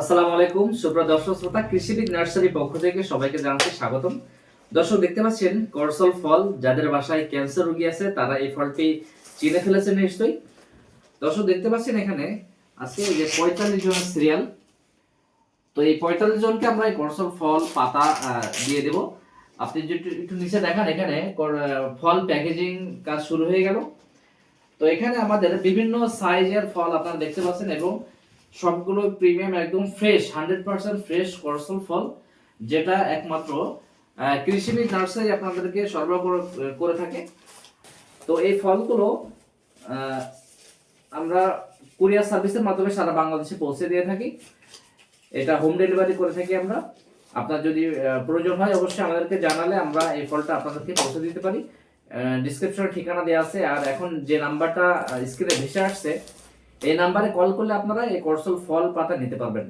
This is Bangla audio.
আসসালামু আলাইকুম দর্শক শ্রোতা, কৃষিবিদ নার্সারি পক্ষ থেকে সবাইকে স্বাগতম। দর্শক, দেখতে পাচ্ছেন, করসল ফল, যাদের বাসায় ক্যান্সার আছে, তারা এই ফলটি চিনে ফেলেছেন নিশ্চয়ই। দর্শক, দেখতে পাচ্ছেন এখানে যে পঁয়তাল্লিশ জন সিরিয়াল তো এই পঁয়তাল্লিশ জনকে আমরা এই করসল ফল, পাতা দিয়ে দেব। আপনি যদি একটু নিচে দেখান, এখানে ফল প্যাকেজিং কাজ শুরু হয়ে গেল। তো এখানে আমাদের বিভিন্ন সাইজের ফল আপনারা দেখতে পাচ্ছেন এবং সবগুলো প্রিমিয়াম একদম ফ্রেশ হান্ড্রেড পার্সেন্ট ফ্রেশ করসল ফল, যেটা একমাত্র কৃষিবিদ নার্সারি আপনাদেরকে সরবরাহ করে থাকে। তো এই ফলগুলো আমরা কুরিয়ার সার্ভিসের মাধ্যমে সারা বাংলাদেশে পৌঁছে দিয়ে থাকি। এটা হোম ডেলিভারি করে থাকি আমরা। আপনার যদি প্রয়োজন হয় অবশ্যই আমাদেরকে জানালে আমরা এই ফলটা আপনাদেরকে পৌঁছে দিতে পারি। ডিসক্রিপশনে ঠিকানা দেওয়া আছে। আর এখন যে নাম্বারটা স্ক্রিনে ভেসে আসছে এই নাম্বারে কল করলে আপনারা এই করসল ফল পাতা নিতে পারবেন।